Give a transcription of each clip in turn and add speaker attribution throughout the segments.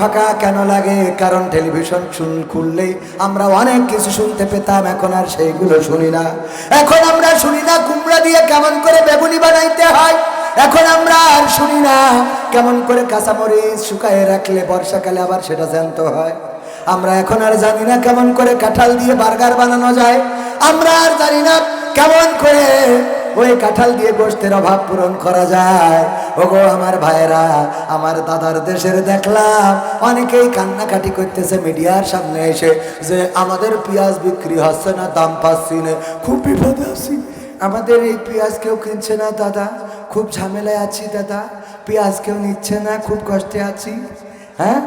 Speaker 1: ফাঁকা কেন লাগে? কারণ টেলিভিশন শুন খুললেই আমরা অনেক কিছু শুনতে পেতাম, এখন আর সেইগুলো শুনি না। এখন আমরা শুনি না কুমড়া দিয়ে কেমন করে বেগুনি বানাইতে হয়। এখন আমরা আর শুনি না কেমন করে কাঁচামরিচ শুকায় রাখলে বর্ষাকালে আবার সেটা জ্যান্ত হয়। আমরা এখন আর জানি না কেমন করে কাঁঠাল দিয়ে বার্গার বানানো যায়। আমরা আর জানি না কেমন করে ওই কাঁঠাল দিয়ে গোষ্ঠের অভাব পূরণ করা যায়। ওগো আমার ভাইরা আমার দাদার দেশের দেখলাম, অনেকেই কান্নাকাটি করতেছে মিডিয়ার সামনে এসে যে আমাদের পেঁয়াজ বিক্রি হচ্ছে না, দাম পাচ্ছি না, খুব বিপদে আছি। আমাদের এই পেঁয়াজ কেউ কিনছে না দাদা, খুব ঝামেলায় আছি দাদা, পেঁয়াজ কেউ নিচ্ছে না, খুব কষ্টে আছি। হ্যাঁ?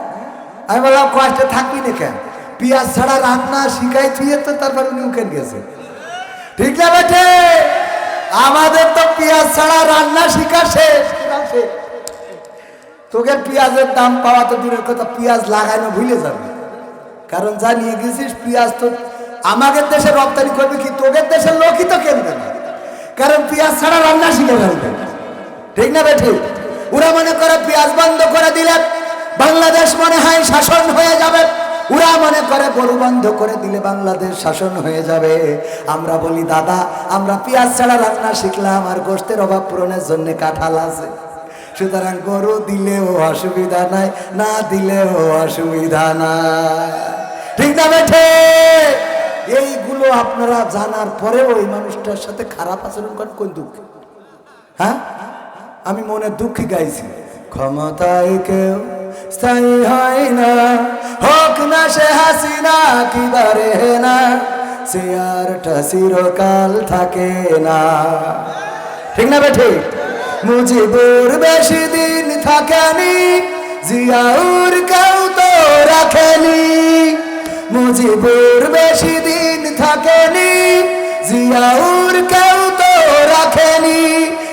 Speaker 1: আমি বললাম, কষ্টে থাকবি না কেন? পেঁয়াজ ছাড়া রান্না শিখাই তুই তো তারপরে উনি গেছে ঠিক না বেটে? আমাদের তো পেঁয়াজ ছাড়া রান্না শিখা শেষ তোকে পেঁয়াজের দাম পাওয়া তো দূরের কথা, পেঁয়াজ লাগানো ভুলে যাবে। কারণ যা নিয়ে গেছিস, পেঁয়াজ তো আমাদের দেশে রপ্তানি করবে কি, তোদের দেশের লোকই তো কেনবে না। কারণ পেঁয়াজ ছাড়া রান্না শিখে ফেলবে। ঠিক না বেঠি? ওরা মনে করে পেঁয়াজ বন্ধ করে দিলে বাংলাদেশ মনে হয় শাসন হয়ে যাবে। ওরা মনে করে গরু বন্ধ করে দিলে বাংলাদেশ শাসন হয়ে যাবে। আমরা বলি, দাদা, আমরা পেঁয়াজ ছাড়া রান্না শিখলাম, আর গোষ্ঠের অভাব পূরণের জন্য কাঁঠাল আছে। সুতরাং গরু দিলেও অসুবিধা নাই, না দিলেও অসুবিধা নাই। ঠিক না বেঠে? এইগুলো আপনারা জানার পরেও ওই মানুষটার সাথে খারাপ আচরণ করেন কোন দুঃখ? হ্যাঁ? আমি মনে দুঃখী গাইছি। ক্ষমতায় কেউ স্থায়ী হয় না। হোক না সে হাসিনা, কি বারে না। সে আরটা চিরকাল থাকে না। ঠিক না বেঠি? মুজিবুর বেশি দিন থাকেনি, জিয়াউর কেউ তো রাখেনি। মুজিবুর বেশি দিন থাকেনি, জিয়াউর কেউ তো রাখেনি।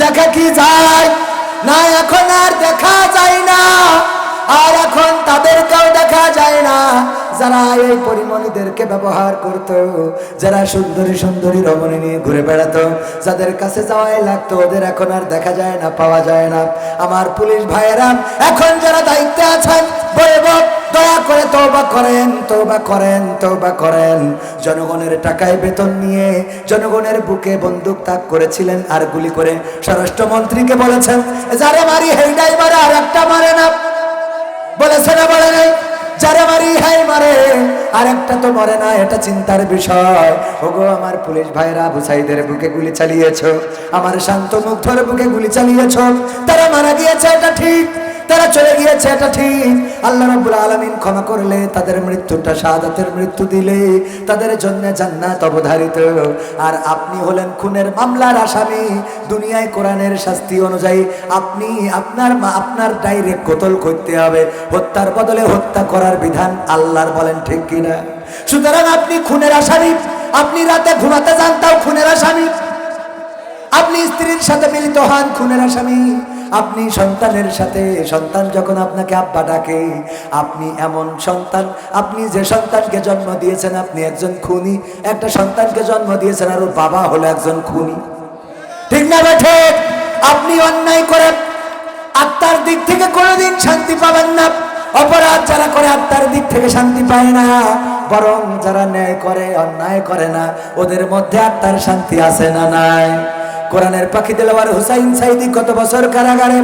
Speaker 1: দেখা কি যায়? না, এখন আর দেখা যায় না। আর এখন তাদেরকেও দেখা যায় না। যারা এই পরিমণিদেরকে ব্যবহার করত, যারা সুন্দরী সুন্দরী রমণী নিয়ে ঘুরে বেড়াতো, যাদের কাছে যাওয়াই লাগতো, ওদের এখন আর দেখা যায় না, পাওয়া যায় না। আমার পুলিশ ভাইয়েরা, এখন যারা দায়িত্বে আছেন বলব দয়া করে তৌবা করেন তৌবা করেন তৌবা করেন। জনগণের টাকায় বেতন নিয়ে জনগণের বুকে বন্দুক তাক করেছিলেন আর গুলি করে স্বরাষ্ট্রমন্ত্রীকে বলেছেন, যারে মারি হেইডাই মারে, আর একটা মারে না। বলেছে না, বলে নাই? যারা মারি হাই মারে, আর একটা তো মরে না, এটা চিন্তার বিষয়। ওগো, আমার পুলিশ ভাইরা বুসাইদের বুকে গুলি চালিয়েছো, আমার শান্ত মুগ্ধর বুকে গুলি চালিয়েছো, তারা মারা গিয়েছে, এটা ঠিক। তারা চলে গিয়েছে, এটা ঠিক। আল্লাহ রাব্বুল আলামিন ক্ষমা করলে, তাদের মৃত্যুটা শাহাদাতের মৃত্যু দিলে, তাদের জন্য জান্নাত অবধারিত। আর আপনি হলেন খুনের মামলার আসামি। দুনিয়ায় কোরআনের শাস্তি অনুযায়ী আপনি আপনার মা, আপনার ডাইরেক্ট কতল করতে হবে। হত্যার বদলে হত্যা করার বিধান আল্লাহর বলেন, ঠিক কিনা? সুতরাং আপনি খুনের আসামি। আপনি রাতে ঘুমাতে যান, তাও খুনের আসামি। আপনি স্ত্রীর সাথে মিলিত হন, খুনের আসামি। আপনি সন্তানের সাথে, সন্তান যখন আপনাকে আব্বা ডাকে, আপনি এমন সন্তান, আপনি যে সন্তানকে জন্ম দিয়েছেন, আপনি একজন খুনি, একটা সন্তানকে জন্ম দিয়েছেন, আর ওর বাবা হলো একজন খুনি। ঠিক না বেঠে আপনি অন্যায় করে আত্মার দিক থেকে কোনোদিন শান্তি পাবেন না। অপরাধ যারা করে আত্মার দিক থেকে শান্তি পায় না, বরং যারা ন্যায় করে, অন্যায় করে না, ওদের মধ্যে আত্মার শান্তি আছে না নাই? কোরআনের পাখি দিলওয়ার হুসাইন সাইদি কত বছর কারাগারে?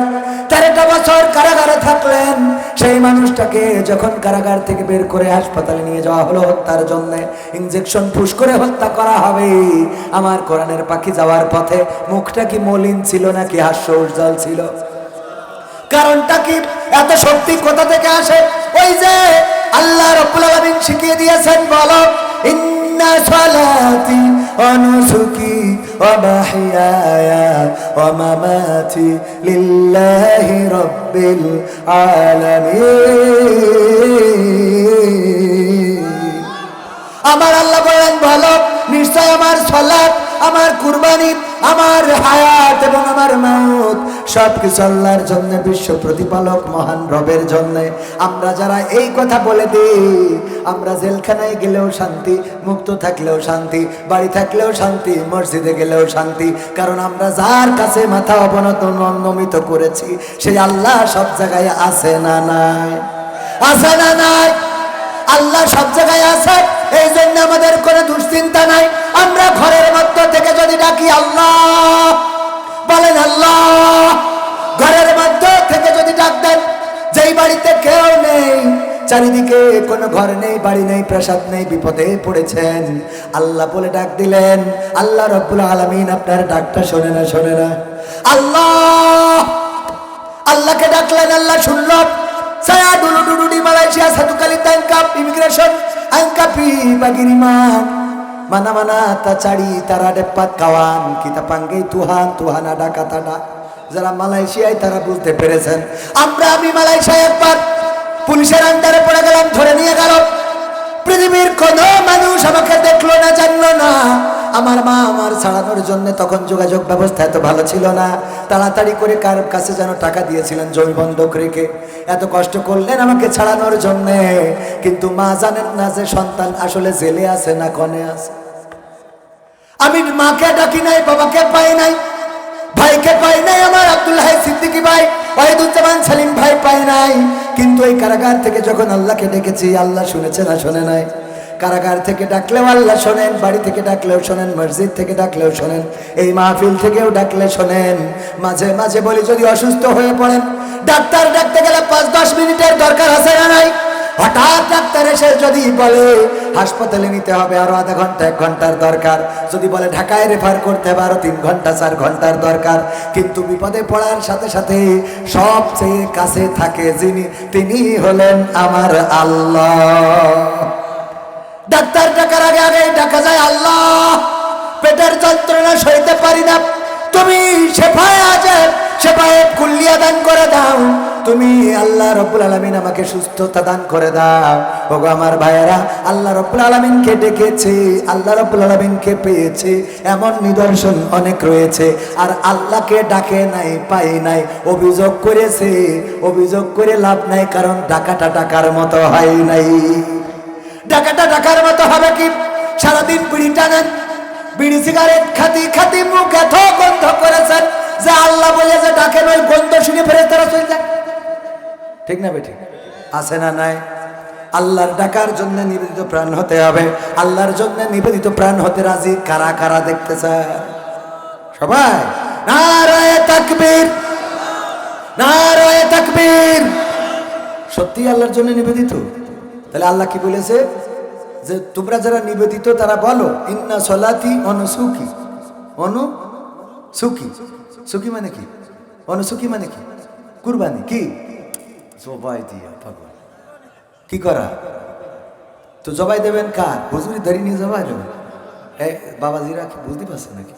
Speaker 1: তেরোটা বছর কারাগারে থাকলেন। সেই মানুষটাকে যখন কারাগার থেকে বের করে হাসপাতালে নিয়ে যাওয়া হলো হত্যার জন্য ইঞ্জেকশন করে হত্যা করা হবে। আমার কোরআনের পাখি যাওয়ার পথে মুখটা কি মলিন ছিল নাকি হাস্য উজ্জ্বল ছিল? কারণটা কি এত শক্তি কোথা থেকে আসে? ওই যে আল্লাহ রব্বুল আলামিন শিখিয়ে দিয়েছেন, বলো, ইন্না সালাতি ওয়া মামাতি লিল্লাহি রাব্বিল আলামিন আমার আল্লাহ বলেন ভালো নিশ্চয় আমার সলাপ আমার কুরবানি, আমার হায়াত এবং আমার মাউত সব কিছু আল্লাহর জন্য, বিশ্ব প্রতিপালক মহান রবের জন্য। আমরা যারা এই কথা বলে দিই, আমরা জেলখানায় গেলেও শান্তি, মুক্ত থাকলেও শান্তি, বাড়ি থাকলেও শান্তি, মসজিদে গেলেও শান্তি, কারণ আমরা যার কাছে মাথা অবনত নমিত করেছি সেই আল্লাহ সব জায়গায় আছে না নাই? আছে না নাই? আল্লাহ সব জায়গায় আছে? এই জন্য আমাদের কোনো দুশ্চিন্তা নাই। আমরা ঘরের মধ্য থেকে যদি ডাকি, আল্লাহ! বলেন, আল্লাহ! ঘরের মধ্য থেকে যদি ডাক দেন, যেই বাড়িতে কেউ নেই, চারিদিকে কোনো ঘর নেই, বাড়ি নেই, প্রাসাদ নেই, বিপদে পড়েছেন। আল্লাহ বলে ডাক দিলেন, আল্লাহ রব্বুল আলমিন আপনার ডাকটা শোনে না শোনে না। আল্লাহ! আল্লাহকে ডাকলেন, আল্লাহ শুনল। saya dulu dulu di Malaysia satu kali immigration angkapi pagiriman mana-mana ta cari tara dapat kawan kita panggil Tuhan Tuhan ada kata ada যারা মালয়েশিয়ায় তারা বুঝতে পেরেছেন আমরা আমি মালয়েশিয়ায় একবার পুলিশের আন্ডারে পড়ে গেলাম ধরে নিয়ে গেল পৃথিবীর কোন মানুষ আমাকে দেখল না জানলো না আমার মা আমার ছাড়ানোর জন্য তখন যোগাযোগ ব্যবস্থা এত ভালো ছিল না। তাড়াতাড়ি করে কার কাছে যেন টাকা দিয়েছিলেন জমি বন্ধক রেখে। এত কষ্ট করলেন আমাকে ছাড়ানোর জন্যে। কিন্তু মা জানেন না যে সন্তান আসলে জেলে আছে না কনে আছে। আমি মাকে ডাকি নাই, বাবাকে পাই নাই, ভাইকে পাই নাই, আমার আব্দুল হাই সিদ্দিকি ভাই, ওয়াহিদুজ্জামান সালিম ভাই পাই নাই। কিন্তু এই কারাগার থেকে যখন আল্লাহকে ডেকেছি, আল্লাহ শুনেছে না, শোনে নাই। কারাগার থেকে ডাকলেও আল্লাহ শোনেন, বাড়ি থেকে ডাকলেও শোনেন, মসজিদ থেকে ডাকলেও শোনেন, এই মাহফিল থেকেও ডাকলে শোনেন। মাঝে মাঝে বলি, যদি অসুস্থ হয়ে পড়েন, ডাক্তার ডাকতে গেলে পাঁচ দশ মিনিটের দরকার আছে না নাই? হঠাৎ ডাক্তার এসে যদি বলে, হাসপাতালে নিতে হবে আরও আধা ঘণ্টা, এক ঘণ্টার দরকার। যদি বলে, ঢাকায় রেফার করতে হবে আরও তিন ঘণ্টা, চার ঘণ্টার দরকার। কিন্তু বিপদে পড়ার সাথে সাথে সবচেয়ে কাছে থাকে যিনি, তিনি হলেন আমার আল্লাহ। ডাক্তার ডাকার আগে আগে ডাকা যায়, আল্লাহ, পেটের যন্ত্রণা সইতে পারি না। তুমি শেফায় আছে, শেফায় কুল্লিয়া দান করে দাও। তুমি আল্লাহ রব্বুল আলমিন আমাকে সুস্থতা দান করে দাও। ওগো আমার ভাইয়েরা, আল্লাহ রব্বুল আলমিনকে ডেকেছে, আল্লাহ রব্বুল আলমিনকে পেয়েছে। এমন নিদর্শন অনেক রয়েছে, আর আল্লাহকে ডাকে নাই পাই নাই, অভিযোগ করেছে। অভিযোগ করে লাভ নাই, কারণ ডাকাটা ডাকার মতো হয় নাই। ডাকাটা ডাকার মতো হবে কি? সারাদিন বিড়ি টানেন, বিড়ি সিগারেট খাতি খাতি মুখ এত গন্ধ করেছেন। যে আল্লাহ বলে যে ডাকেন, ওই গন্ধ শুনে ফেরে তারা চলে যায়। ঠিক না বেঠিক আছে না নাই? আল্লাহর ডাকার জন্য নিবেদিত প্রাণ হতে হবে। আল্লাহর জন্য নিবেদিত প্রাণ হতে রাজি কারা কারা দেখতে সবাই। নারায় তাকবীর। নারায় তাকবীর। সত্যি আল্লাহর জন্য নিবেদিত? তাহলে আল্লাহ কি বলেছে? যে তোমরা যারা নিবেদিত, তারা বলো, ইন্না সলাতি অনুসুখী অনু সুখী সুখী মানে কি? অনুসুখী মানে কি? কুরবানি। কি? জবাই দিয়া ভগবান কি করা? তো জবাই দেবেন কার? হুজুরি ধরি নিয়ে জবাই দেবেন? এই বাবাজিরা কি বুঝতে পারছে নাকি?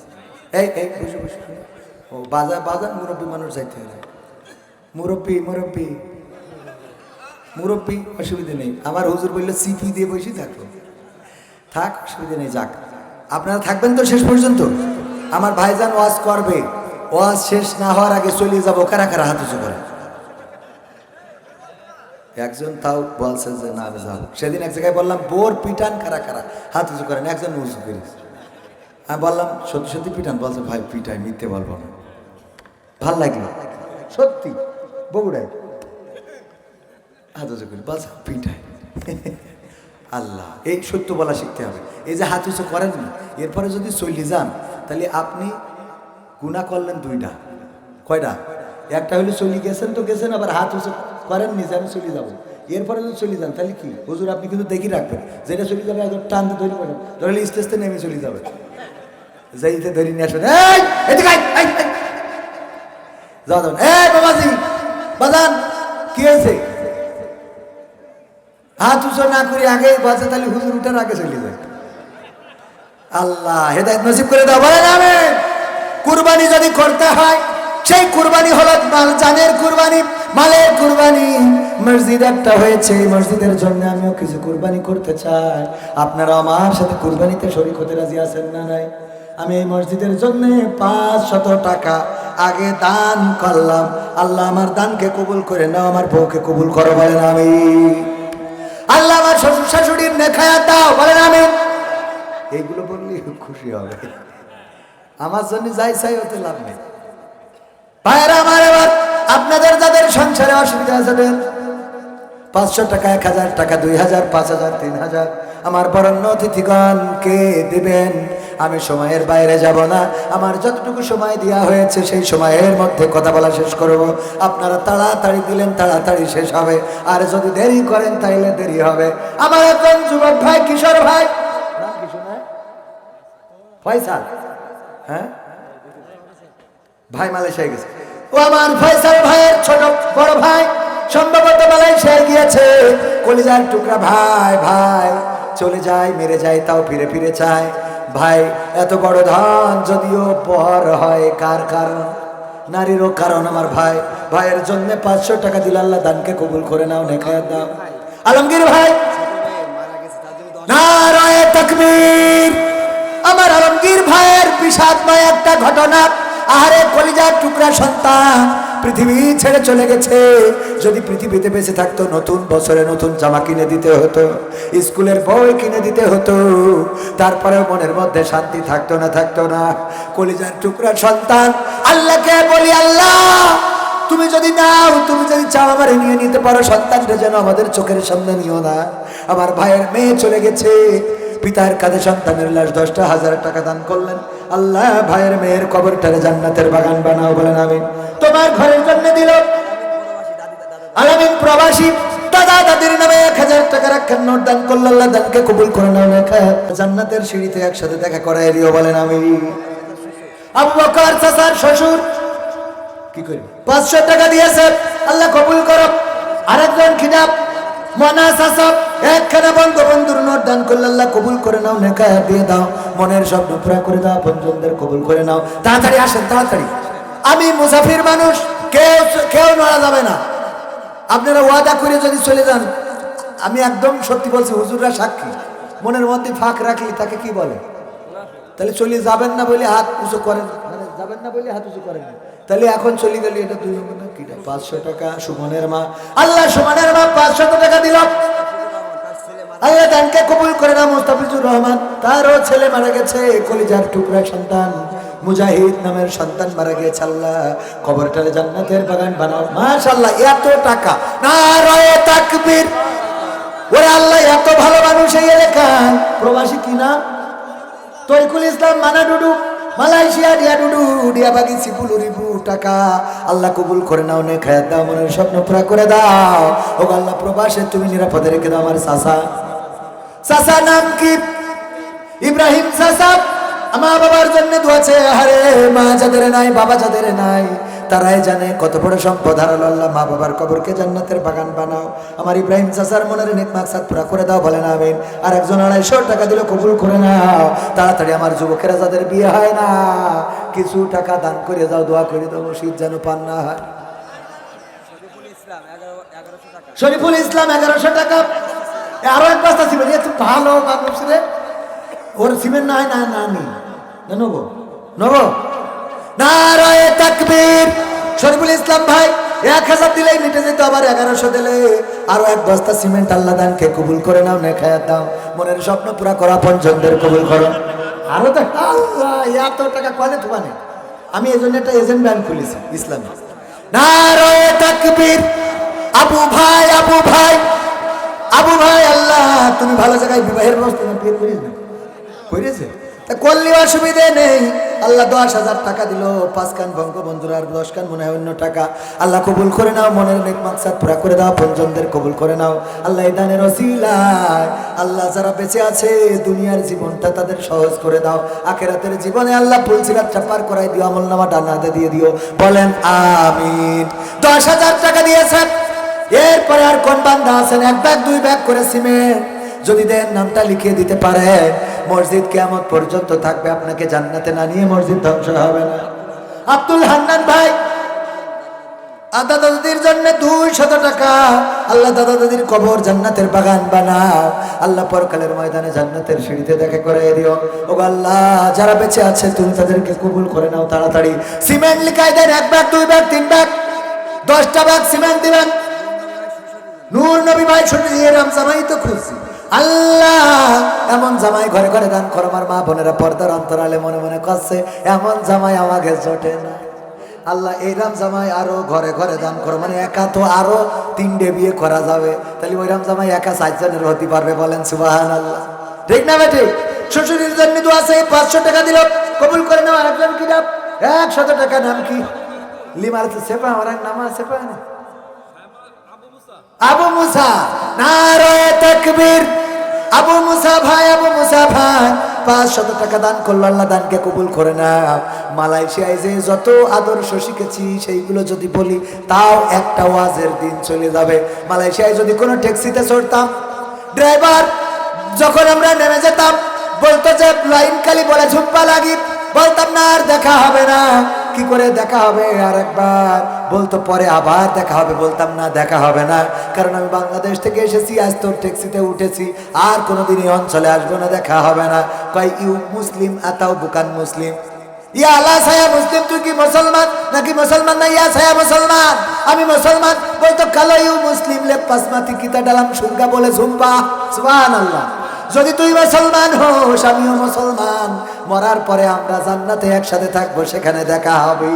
Speaker 1: এই এই, বসে বসে। ও বাজার বাজার মুরব্বী মানুষ যাইতে হবে। মুরব্বী মুরব্বী। মুরব্বী, অসুবিধা নেই। আমার হুজুর বললে সিপি দিয়ে বসে থাকো। থাক, অসুবিধা নেই, যাক। আপনারা থাকবেন তো শেষ পর্যন্ত? আমার ভাইজান ওয়াজ করবে। ওয়াজ শেষ না হওয়ার আগে চলে যাব কারা কারা হাত উঁচু করে? একজন তাও বলছে যে, না যাব। সেদিন এক জায়গায় বললাম, বোর পিটান কারা কারা? হাত উঁচু করেন, একজন উঁচু করিস আমি বললাম, সত্যি সত্যি পিটান? বলছে, ভাই, পিটাই, মিথ্যে বলব না। ভালো লাগল। সত্যি, বগুড়ায়। হাত করি বাস পিঠায়। আল্লাহ এই সত্য বলা শিখতে হবে। এই যে হাত উঁচু করেন না এরপরে যদি চলে যান তাহলে আপনি গুণা করলেন দুইটা। কয়টা? একটা হলে চলে গেছেন তো গেছেন আবার হাত উঁচু করেন নিজে আমি চলে যাব। এরপরে যদি চলে যান তাহলে কি? হুজুর আপনি কিন্তু দেখি রাখবেন। যেটা চলে যাবে একদম টান ধরে পড়েন ধরলে স্টেজতে নেমে চলে যাবে। যাইতে ধরে নিয়ে আসবেন। এই এদিকে আয়, আয়, আয়। যাও যাও। এই বাবাজি বাজান কি হয়েছে? হাত উঁচু না করে আগে বাজে, তাহলে হুজুর উঠার আগে চলে যায়। আল্লাহ, হেদায়ত নসিব করে দাও, বলেন আমি কুরবানি যদি করতে হয়, সেই কুরবানি হলো মাল, জানের কুরবানি, মালের কুরবানি। মসজিদ একটা হয়েছে মসজিদের জন্য আমিও কিছু কুরবানি করতে চাই। আপনারা আমার সাথে কুরবানিতে শরীক হতে রাজি আছেন না নাই? আমি এই মসজিদের জন্য পাঁচ শত টাকা আগে দান করলাম। আল্লাহ আমার দানকে কবুল করে নাও, আমার বউকে কবুল করো, বলেন আমি আল্লাহ আমার শ্বশুর শাশুড়ির নেখায়া দাও, বলেন আমি এইগুলো বললে খুশি হবে। আমার জন্য যাই চাই হতে লাভ নেই। ভাইয়েরা আমার এবার আপনাদের যাদের সংসারে অসুবিধা আছে পাঁচশো টাকা, এক হাজার টাকা, দুই হাজার, পাঁচ হাজার, তিন হাজার। আমার বরণ্য অতিথিগণ, কে দিবেন? আমি সময়ের বাইরে যাব না। আমার যতটুকু সময় দেওয়া হয়েছে, সেই সময়ের মধ্যে কথা বলা শেষ করব। আপনারা তাড়াতাড়ি দিলেন, তাড়াতাড়ি শেষ হবে। আর যদি দেরি করেন, তাইলে দেরি হবে। আমার একজন যুবক ভাই, কিশোর ভাই। নাম কি শোনায়? ফয়সাল। হ্যাঁ? ভাই মালয়েশিয়ায় গেছে। ও আমার ফয়সাল ভাইয়ের ছোট বড় ভাই, সম্ভবত মালয়েশিয়ায় গিয়েছে। কলিজার টুকরা, ভাই ভাই। চলে যায়, মেরে যায়, তাও ফিরে ফিরে চায়। ভাই, এত বড় ধন যদিও পর হয়, কার কারণ? নারীরও কারণ আমার ভাই। ভাইয়ের জন্য পাঁচশো টাকা দিল আল্লাহ দানকে কবুল করে নাও নেখায় দাও। আলমগীর ভাই! আমার আলমগীর ভাইয়ের বিষাদময় একটা ঘটনা। আহারে কলিজার টুকরা সন্তান। পৃথিবী ছেড়ে চলে গেছে। যদি পৃথিবীতে বেঁচে থাকতো, নতুন বছরে নতুন জামা কিনে দিতে হতো, স্কুলের বই কিনে দিতে হতো, তারপরেও মনের মধ্যে শান্তি থাকতো না থাকতো না। কলিজার টুকরা সন্তান, আল্লাহকে বলি, আল্লাহ, তুমি যদি নাও, তুমি যদি চাও, আমার নিয়ে নিতে পারো। সন্তানটা যেন আমাদের চোখের সামনে নিও না। আমার ভাইয়ের মেয়ে চলে গেছে। পিতার কাঁধে সন্তানের লাশ দশটা হাজার টাকা দান করলেন। আল্লাহ ভাইয়ের মেয়ের কবরটারে জান্নাতের বাগান বানাও বলেন আমি তোমার ঘরের জন্য দিল আলামিন প্রবাসী। দাদা দাদির নামে এক হাজার টাকা রাখার নোট দান করল, আল্লাহ দানকে কবুল করে নাও লেখা। জান্নাতের সিঁড়িতে একসাথে দেখা করাই দিও বলেন আমি আবু বকর চাচার শ্বশুর কি করি পাঁচশো টাকা দিয়েছে, আল্লাহ কবুল করো। আরেকজন খিদাব মনাস আসাব একখানা বঙ্গবন্ধুর নোট দান করলে আল্লাহ কবুল করে নাও, নেকায় দিয়ে দাও। মনের স্বপ্ন পুরা করে দাও পঞ্চমদের কবুল করে নাও। তাড়াতাড়ি আসেন, তাড়াতাড়ি। আমি মুসাফির মানুষ, কেউ কেউ নড়া যাবে না। আপনারা ওয়াদা করে যদি চলে যান, আমি একদম সত্যি বলছি, হুজুররা সাক্ষী। মনের মধ্যে ফাঁক রাখলি তাকে কি বলে? তাহলে চলে যাবেন না বলে হাত উঁচু করেন মানে যাবেন না বলে হাত উঁচু করেন। তাহলে এখন চলে গেলে এটা দুই পাঁচশো টাকা সুমনের মা। আল্লাহ সুমনের মা পাঁচশো টাকা দিল। আল্লাহ দানকে কবুল করে না মুস্তাফিজুর রহমান। তারও ছেলে মারা গেছে, কলিজার টুকরা সন্তান। মুজাহিদ নামের সন্তান মারা গিয়েছে আল্লাহ। কবরটারে জান্নাতের বাগান বানাও। মাশাআল্লাহ, এত টাকা। না রয়ে তাকবীর। ওরে আল্লাহ, এত ভালো মানুষ এই এলাকায় প্রবাসী কিনা তরিকুল ইসলাম মানা ডুডু মালয়েশিয়া ডিয়া ডুডু ডিয়া বাগি সিপুল রিবু টাকা। আল্লাহ কবুল করে নে খায়াত দাও, মনের স্বপ্ন পুরা করে দাও। ও আল্লাহ, প্রবাসে তুমি নিরাপদে রেখে দাও আমার সাসা সাসা নাম কি? ইব্রাহিম সাসা। আমার বাবার জন্য দোয়াছে আরে মা যাদের নাই, বাবা যাদের নাই, তারাই জানে কত বড় সম্পদ। হারালো আল্লাহ, মা বাবার কবরকে জান্নাতের বাগান বানাও। আমার ইব্রাহিম চাচার মনের নেক মাকসাদ পুরা করে দাও, বলেন আমিন। আর একজন আড়াইশো টাকা দিলে কবুল করে নাও। তাড়াতাড়ি আমার যুবকেরা যাদের বিয়ে হয় না, কিছু টাকা দান করে দাও, দোয়া করে দাও শীত যেন পান না হয়। শরীফুল ইসলাম, এগারোশো টাকা। আরও এক বস্তা ছিল, এ তো ভালো মানুষ রে। ওর সিমেন্ট নাই না না নি না, নেব? নেব? নারায় তাকবীর। শরীফুল ইসলাম ভাই, এক হাজার দিলেই মিটে যেত, আবার এগারোশো দিলে। আরও এক বস্তা সিমেন্ট আল্লাহ দানকে কবুল করে নাও নে খায়াত দাও। মনের স্বপ্ন পুরা করা পঞ্চমদের কবুল করো। আরও তো এত টাকা কলে তোমানে আমি এই জন্য একটা এজেন্ট ব্যাংক খুলেছি, ইসলামী। নারায় তাকবীর। আবু ভাই আবু ভাই আবু ভাই, আল্লাহ, তুমি ভালো জায়গায় বিবাহের ব্যবস্থা বিয়ে করিস না। করেছে করলে অসুবিধে নেই? আল্লাহ দশ হাজার টাকা দিল, পাঁচ কান বঙ্গবন্ধুর আর দশ কান মনে হয় অন্য টাকা। আল্লাহ কবুল করে নাও, মনের নেক মাকসাদ পুরা করে দাও পঞ্জনদের কবুল করে নাও। আল্লাহ এই দানের ওসিলায়। আল্লাহ যারা বেঁচে আছে, দুনিয়ার জীবনটা তাদের সহজ করে দাও। আখেরাতের জীবনে আল্লাহ ফুলসিরাতটা পার করাই দিও আমল নামা ডানাতে দিয়ে দিও। বলেন, আমিন। দশ হাজার টাকা দিয়েছেন। এরপরে আর কোন বান্দা আছেন এক ব্যাগ, দুই ব্যাগ করে সিমেন্ট। যদি দেন নামটা লিখিয়ে দিতে পারে। মসজিদ কেমন পর্যন্ত থাকবে, আপনাকে জান্নাতে না নিয়ে মসজিদ ধ্বংস হবে না। আব্দুল হান্নান ভাই দাদা দাদির জন্য দুই শত টাকা। আল্লাহ দাদা দাদির কবর জান্নাতের বাগান বানাও। আল্লাহ পরকালের ময়দানে জান্নাতের সিঁড়িতে দেখা করে দিও। ও আল্লাহ, যারা বেঁচে আছে, তুমি তাদেরকে কবুল করে নাও তাড়াতাড়ি। সিমেন্ট লিখাই দেন, এক ব্যাগ, দুই ব্যাগ, তিন ব্যাগ। দশটা ব্যাগ সিমেন্ট দিবেন। নূর নবী ভাই শুনে এরাম জামাই তো খুশি। আল্লাহ, এমন জামাই ঘরে ঘরে দান করো, আমার মা বোনেরা পর্দার অন্তরালে মনে মনে করছে, এমন জামাই আমাকে জোটে না। আল্লাহ এইরাম জামাই আরও ঘরে ঘরে দান করো মানে একা তো আরও তিনটে বিয়ে করা যাবে। তাহলে ওইরাম জামাই একা সাতজনের হতে পারবে বলেন সুবাহান আল্লাহ ঠিক না বেটি? শ্বশুরের জন্য তো আছে, পাঁচশো টাকা দিল, কবুল করে নেওয়া একজন কি নাম একশত টাকা নাম কি? লিমার সেপা আমার নাম সেপা না আবু মুসা নারায় তাকবীর। আবু মুসা ভাই, আবু মুসা ভাই পাঁচ শত টাকা দান করল, আল্লাহ দানকে কবুল করে না মালয়েশিয়ায় যে যত আদর্শ শিখেছি, সেইগুলো যদি বলি, তাও একটা ওয়াজের দিন চলে যাবে। মালয়েশিয়ায় যদি কোনো ট্যাক্সিতে চড়তাম, ড্রাইভার যখন আমরা নেমে যেতাম, বলতো যে লাইন কালি বলে ঝুম্পা লাগি। বলতাম, না, আর দেখা হবে না। কি করে দেখা হবে? আর একবার বলতো, পরে আবার দেখা হবে। বলতাম, না, দেখা হবে না। কারণ আমি বাংলাদেশ থেকে এসেছি, আজ তোর ট্যাক্সিতে উঠেছি। আর কোনোদিন এই অঞ্চলে আসব না, দেখা হবে না। কয়, ইউ মুসলিম, আতাও বুকান মুসলিম। ইয়া আল্লাহ সায়া মুসলিম, তুই কি মুসলমান? নাকি মুসলমান না? ইয়া সায়া মুসলমান, আমি মুসলমান। বলতো, কালো ইউ মুসলিম লে পাসমাতি, কিতা ডালাম, সুরগা বলে ঝুম্পা। সুবহান আল্লাহ যদি তুই মুসলমান হোস, আমিও মুসলমান। মরার পরে আমরা জান্নাতে একসাথে থাকব, সেখানে দেখা হবে।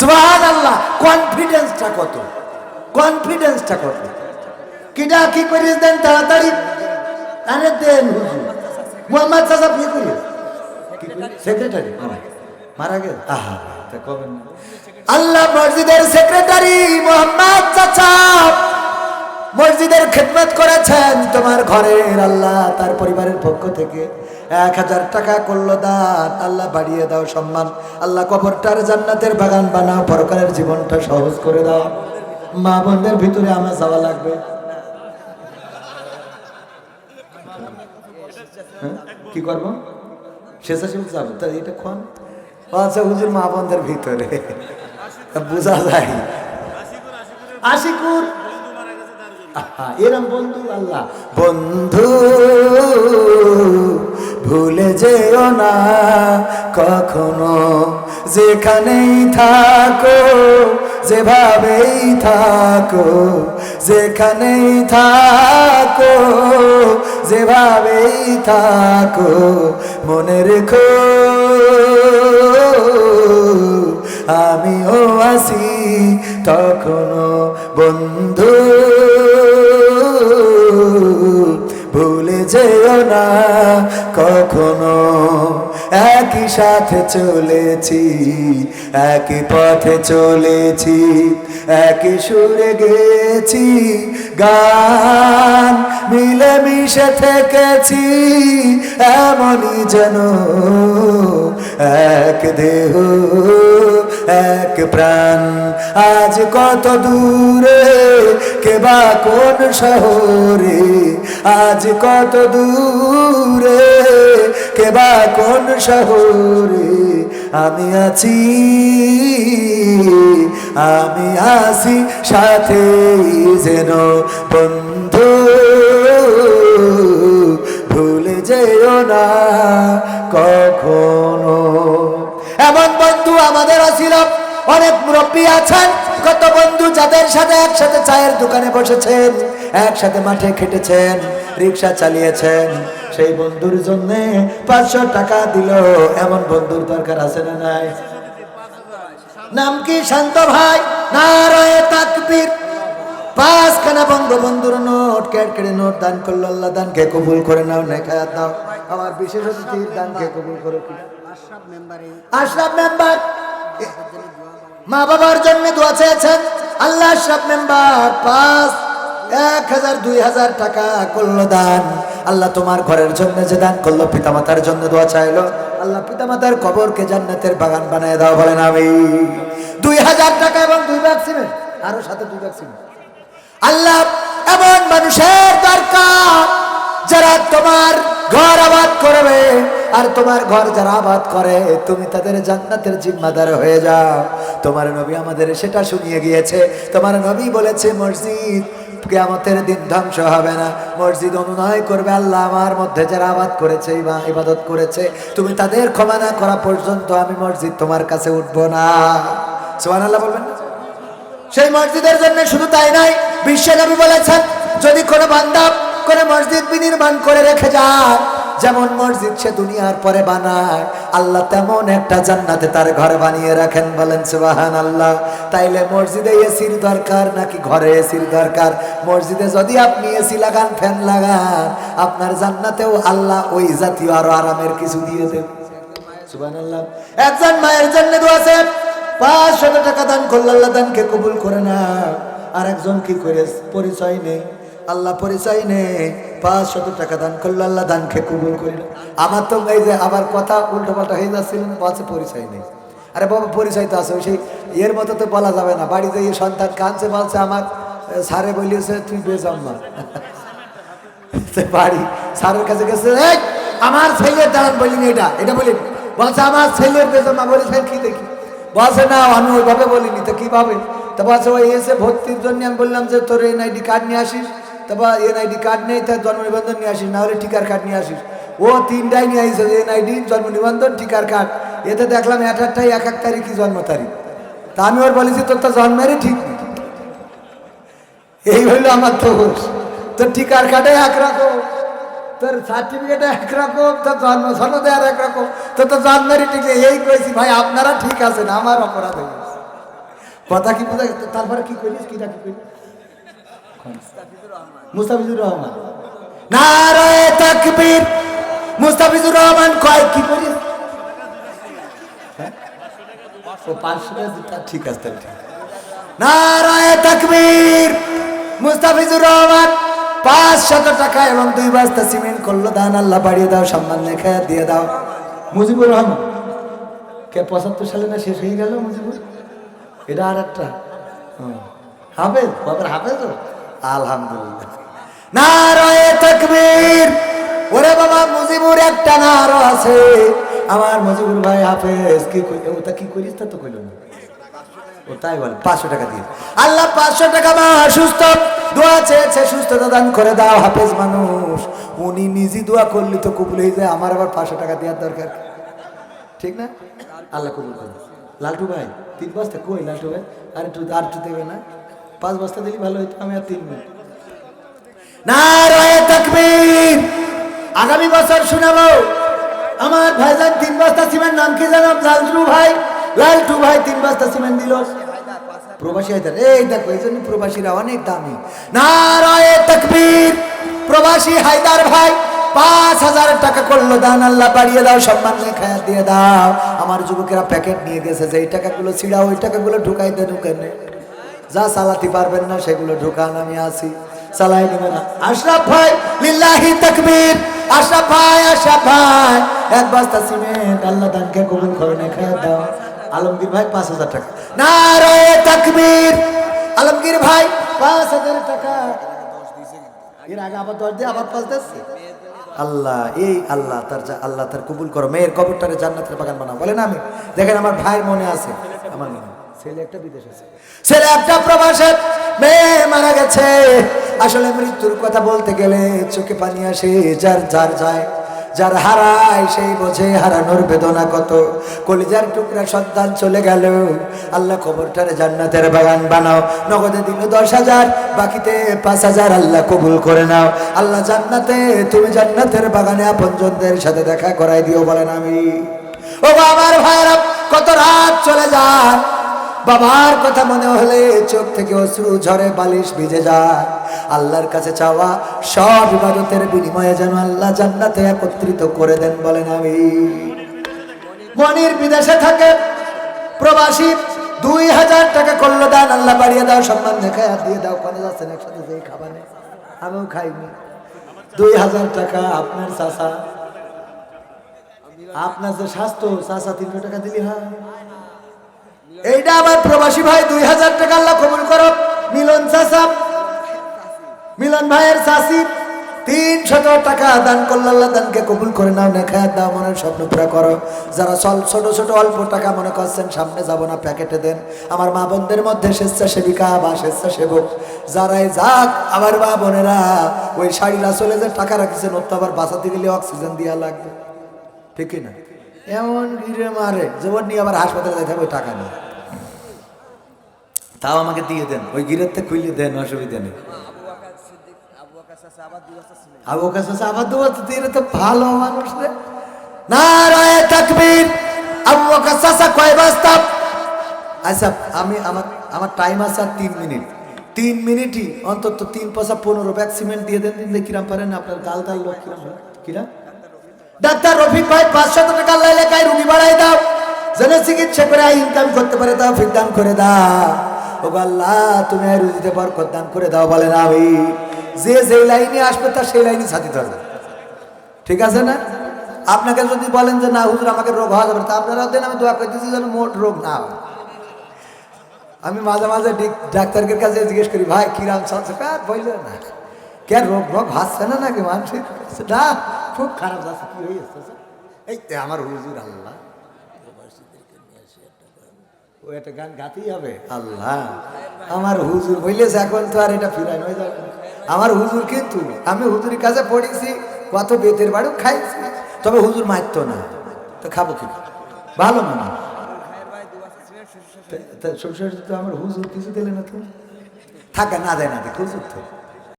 Speaker 1: সুবহান আল্লাহ কনফিডেন্সটা কত? কনফিডেন্সটা কত? কিটা কি করিস দেন তাড়াতাড়ি? আরে দেন মোহাম্মদ সাহেব কি করিস? সেক্রেটারি মারা গেল? আহা আল্লাহ মসজিদের সেক্রেটারি মোহাম্মদ চাচা। মসজিদের খেদমত করেছেন। তোমার ঘরের আল্লাহ তার পরিবারের পক্ষ থেকে এক হাজার টাকা করল দান। আল্লাহ বাড়িয়ে দাও সম্মান। আল্লাহ কবরটার জান্নাতের বাগান বানাও, পরকালের জীবনটা সহজ করে দাও। মা বোনদের ভিতরে আমার যাওয়া লাগবে। হ্যাঁ? কি করব? স্বেচ্ছাসেবক যাব? তা এটা খান আচ্ছা হুজুর, মা বোনদের ভিতরে। বোঝা যায়। আশিকুর। আহা, এরম বন্ধু আল্লাহ। বন্ধু ভুলে যেও না। কখনো যেখানেই থাকো যেভাবেই থাকো যেখানেই থাকো যেভাবেই থাকো মনে রেখো। আমিও আসি তখনো বন্ধু। ভুলে যেও না, কখনো একই সাথে চলেছি, একই পথে চলেছি, একই সুরে গেছি গান মিলে মিশে থেকেছি, এমনই যেন এক দেহ। এক প্রাণ। আজ কত দূরে কেবা কোন শহরে? আজ কত দূরে কেবা কোন শহরে? আমি আছি, আমি আসি সাথে যেন বন্ধু। ভুলে যেও না কখনো মুরব্বী আছেন। কত বন্ধু যাদের সাথে একসাথে চায়ের দোকানে বসেছেন একসাথে মাঠে খেটেছেন রিক্সা চালিয়েছেন সেই বন্ধুর জন্য পাঁচশো টাকা দিল। এমন বন্ধুর দরকার আছে না নাই? নাম কি শান্ত ভাই? নারায় তাকবীর। পাঁচখানা বঙ্গবন্ধুর নোট কেট কেটে নোট দান করল আল্লাহ দানকে কবুল করে নাও নেখায়াত দাও। আমার বিশেষ অতিথির দানকে কবুল করো কি?
Speaker 2: আশরাফ মেম্বারে।
Speaker 1: আশরাফ মেম্বার। মা বাবার জন্য দোয়া চেয়েছেন। আল্লাহ আশরাফ মেম্বার পাঁচ, এক হাজার, দুই হাজার টাকা করল দান। আল্লাহ তোমার ঘরের জন্য যে দান করল, পিতামাতার জন্য দোয়া চাইলো। আল্লাহ পিতামাতার কবরকে জান্নাতের বাগান বানিয়ে দাও, বলেন আমি দুই হাজার টাকা এবং দুই ব্যাগ সিমেন্ট আরও সাথে দুই ব্যাগ সিমেন্ট। আল্লাহ এমন মানুষের দরকার যারা তোমার ঘর আবাদ করবে। আর তোমার ঘর যারা আবাদ করে, তুমি তাদের জান্নাতের জিম্মাদার হয়ে যাও। তোমার নবী আমাদের সেটা শুনিয়ে গিয়েছে। তোমার নবী বলেছে, মসজিদ কেয়ামতের দিন ধ্বংস হবে না। মসজিদ অনুনয় করবে আল্লাহ আমার মধ্যে যারা আবাদ করেছে বা ইবাদত করেছে। তুমি তাদের ক্ষমা না করা পর্যন্ত আমি মসজিদ তোমার কাছে উঠবো না। সোহান আল্লাহ বলবেন সেই মসজিদের জন্য শুধু তাই নাই বিশ্বনবী বলেছেন, যদি কোনো বান্দা কোনো মসজিদ বিনির্মাণ করে রেখে যায় যেমন মসজিদ সে দুনিয়ার পরে বানায়, আল্লাহ তেমন একটা জান্নাতে তার ঘর বানিয়ে রাখেন। বলেন সুবাহান আল্লাহ তাইলে মসজিদে এসির দরকার নাকি ঘরে এসির দরকার? মসজিদে যদি আপনি এসি লাগান, ফ্যান লাগান, আপনার জান্নাতেও আল্লাহ ওই জাতীয় আরও আরামের কিছু দিয়ে দেবে। একজন মায়ের জন্য দোয়াছে পাঁচশত টাকা দান করল আল্লাহ দানকে কবুল করে না আর একজন কি করে? পরিচয় নেই। আল্লাহ পরিচয় নেই। পাঁচশত টাকা দান করল আল্লাহ দানকে কবুল করিল। আমার তো এই যে আবার কথা উল্টো পাল্টা হয়ে যাচ্ছিল না পাশে পরিচয় নেই। আরে বাবা পরিচয় তো আছে ওই সেই এর মতো তো বলা যাবে না। বাড়িতে এই সন্তান কাঁদছে বলছে আমার স্যারে বলিয়েছে তুই বেজম্মা সে বাড়ি স্যারের কাছে গেছে "এই, আমার ছেলের দাঁড়ান বলিনি এটা এটা বলিনি। বলছে আমার ছেলের বেজমা বলেছেন কি দেখি? বলছে না আমি ওইভাবে বলিনি। তো কীভাবে? তো বলছে ওই এসে ভর্তির জন্য আমি বললাম যে তোর এই এনআইডি কার্ড নিয়ে আসিস। তারপর এনআইডি কার্ড নেই, তার জন্ম নিবন্ধন নিয়ে আসিস না হলে টিকার কার্ড নিয়ে আসিস। ও তিনটাই নিয়ে আসছে এনআইডি জন্ম নিবন্ধন, টিকার কার্ড এতে দেখলাম এক একটাই এক এক তারিখই জন্ম তারিখ। তা আমি ওর বলেছি, তোর তো জন্মেরই ঠিক এই হইল আমার দোষ। তোর টিকার কার্ডে একরকম তোর সার্টিফিকেটে একরকম তোর জন্ম সনদে আর একরকম তোর তো জন্মেরই ঠিক এই কইছি, ভাই, আপনারা ঠিক আছেন, আমার অপরাধ হয়ে কথা কি বোঝা? তারপরে কি করিস কিটা কি করিস মুস্তাফিজুর রহমান। নারায় তাকবীর। মুস্তাফিজুর রহমান কয় কি করিস হ্যাঁ? ও পাঁচশো ঠিক আছে, তাহলে ঠিক নারায় তাকবীর। মুস্তাফিজুর রহমান পাঁচ শত টাকা এবং দুই বস্তা সিমেন্ট করল। দান আল্লাহ বাড়িয়ে দাও, সম্মান লেখা দিয়ে দাও। মুজিবুর রহমান। কে, পঁচাত্তর সালে না শেষ হয়ে গেল মুজিবুর? এটা আর একটা। হাফেজ? বাবার হাফেজ আলহামদুলিল্লাহ। তাকবীর। ওরে বাবা, মুজিবুর একটা না আরও আছে। আমার মুজিবুর ভাই হাফেজ, কি ওটা কি করিস তা তো না। ও তাই বলে, পাঁচশো টাকা দিয়ে। আল্লাহ পাঁচশো টাকা মা, সুস্থ। দোয়া চেয়েছে, সুস্থতা দান করে দাও হাফেজ মানুষ। উনি নিজে দোয়া করলি তো কবুল হয়ে যায়, আমার আবার পাঁচশো টাকা দেওয়ার দরকার। ঠিক না? আল্লাহ কবুল করে লালটু ভাই, তিন বস্তা কই লালটু ভাই? আর একটু আর একটু দেবে না? পাঁচ বস্তা দিলি ভালো হইতো, আমি আর তিন তাকবীর। আগামী বছর শুনাবো। আমার ভাইজান তিন বস্তা সিমেন্ট নাম কি জানাব লালটু ভাই। লালটু ভাই তিন বস্তা সিমেন্ট দিল। প্রবাসী হায়দার, এই দেখো, এই জন্য প্রবাসীরা অনেক দামি। নারায়ে তাকবীর। প্রবাসী হায়দার ভাই, পাঁচ হাজার টাকা করল, দান আল্লাহ বাড়িয়ে দাও, সম্মান লেখায় দিয়ে দাও। আমার যুবকেরা প্যাকেট নিয়ে গেছে যে এই টাকাগুলো ছিড়া ওই টাকাগুলো ঢুকাইতে ঢুকানে যা চালাতে পারবেন না, সেগুলো ঢুকান, আমি আসি চালাই নেবে না। আশরাফ ভাই, লিল্লাহি তাকবীর। আশরাফ ভাই আশরাফ ভাই। এক বস্তা সিমেন্ট, আল্লাহ দানকে কবুল করে নেখায় দাও। আলমগীর ভাই, পাঁচ হাজার টাকা। নারায়ে তাকবীর। আলমগীর ভাই, পাঁচ হাজার টাকা। এর আগে আবার দশ দিয়ে আবার পাঁচ দিচ্ছে আল্লাহ, এই আল্লাহ, তার যা- আল্লাহ, তার কবুল করো। মেয়ের কবরটারে জান্নাতের বাগান বানাও। বলেন আমি। দেখেন আমার ভাইয়ের মনে আছে। আমার মনে ছেলে একটা বিদেশ আছে। ছেলে একটা প্রবাসে মেয়ে মারা গেছে। আসলে মৃত্যুর কথা বলতে গেলে চোখে পানি আসে, যার যার যায়, যার হারায় সেই বোঝে হারানোর বেদনা কত। কলিজার টুকরা সন্তান চলে গেল। আল্লাহ খবরটারে জান্নাতের বাগান বানাও। নগদে দিল দশ হাজার, বাকিতে পাঁচ হাজার আল্লাহ কবুল করে নাও। আল্লাহ জান্নাতে, তুমি জান্নাতের বাগানে আপনজনদের সাথে দেখা করাই দিও বলেন আমি। ও আমার ভাইরা কত রাত চলে যায়। বাবার কথা মনে হলে চোখ থেকে অশ্রু ঝরে বালিশ ভিজে যায়। আল্লাহর কাছে চাওয়া সব ইবাদতের বিনিময়ে যেন আল্লাহ জান্নাতে একত্রিত করে দেন বলেন আমি। মনির বিদেশে থাকে, প্রবাসী, দুই হাজার টাকা করল দান, আল্লাহ বাড়িয়ে দাও, সম্মান দেখে আর দিয়ে দাও কোনে যাচ্ছেন একসাথে যেই খাবারে। আমিও খাইনি। দুই হাজার টাকা আপনার চাষা আপনার যে স্বাস্থ্য চাষা তিনশো টাকা দিলি, হয়। এইটা আমার প্রবাসী ভাই, দুই হাজার টাকা আল্লাহ কবুল করো মিলন চাষা মিলন ভাইয়ের চাষি তিন শত টাকা দান করল দানকে কবুল করে নাও নেখায় দাও, মনের স্বপ্ন পুরা করো। যারা সল ছোট ছোট, অল্প টাকা মনে করছেন, সামনে যাব না, প্যাকেটে দেন। আমার মা বোনদের মধ্যে স্বেচ্ছাসেবিকা বা স্বেচ্ছাসেবক, যারাই যাক, আমার মা বোনেরা, ওই শাড়িলা চলে যে টাকা রাখিছেন, ওর তো আবার বাঁচাতে গেলে অক্সিজেন দেওয়া লাগবে। ঠিক কি না? এমন গিরে মারে যেমন নিয়ে আবার হাসপাতালে যেতে হবে টাকা নেই তাও আমাকে দিয়ে দেন। ওই গিরের থেকে খুইলে দেন, অসুবিধা নেই। আবু কাছে আবার তো দিয়ে তো ভালো মানুষ রে নারায় তাকবীর। আবু বকর কয় বাস্তাব আচ্ছা আমি, আমার আমার টাইম আছে আর তিন মিনিট। তিন মিনিটই, অন্তত তিন পয়সা পনেরো ব্যাগ সিমেন্ট দিয়ে দেন। দিন কিরাম পারেন আপনার গাল গাল লোক কিরাম কিরাম? ডাক্তার রফিক ভাই, পাঁচশো টাকা এলাকায় রুগী বাড়াই দাও। যেন চিকিৎসা করে ইনকাম করতে পারে দাও ফির দান করে দাও। আল্লাহ তুমি আর রুজিতে বরকত দান করে দাও বলেন আমি যে যে লাইনে আসবে তার সেই লাইনে ছাতি ধরবে। ঠিক আছে না? আপনাকে যদি বলেন যে না হুজুর আমাকে রোগ হওয়া যাবে না, তা আপনারা দেন আমি দোয়া করতেছি যেন মোট রোগ না হয়। আমি মাঝে মাঝে ডিক- ডাক্তারের কাছে জিজ্ঞেস করি ভাই কিরাম চলছে? কার বলল না। কে রোগ রোগ হাসছে না নাকি মানুষের? না খুব খারাপ যাচ্ছে কি হয়েছে? এই আমার হুজুর আল্লাহ। ও একটা গান গাতেই হবে আল্লাহ আমার হুজুর বললেছে এখন তো আর এটা ফিরাই হয়ে যাবে আমার হুজুর কিন্তু আমি হুজুরের কাছে পড়েছি কত বেতের বাড়ি খাইছি তবে হুজুর মারতো না তো খাব কি ভালো মনে শ্বশুর তো আমার হুজুর কিছু দিলে না তো থাকে না দেয় না দেখ হুজুর তো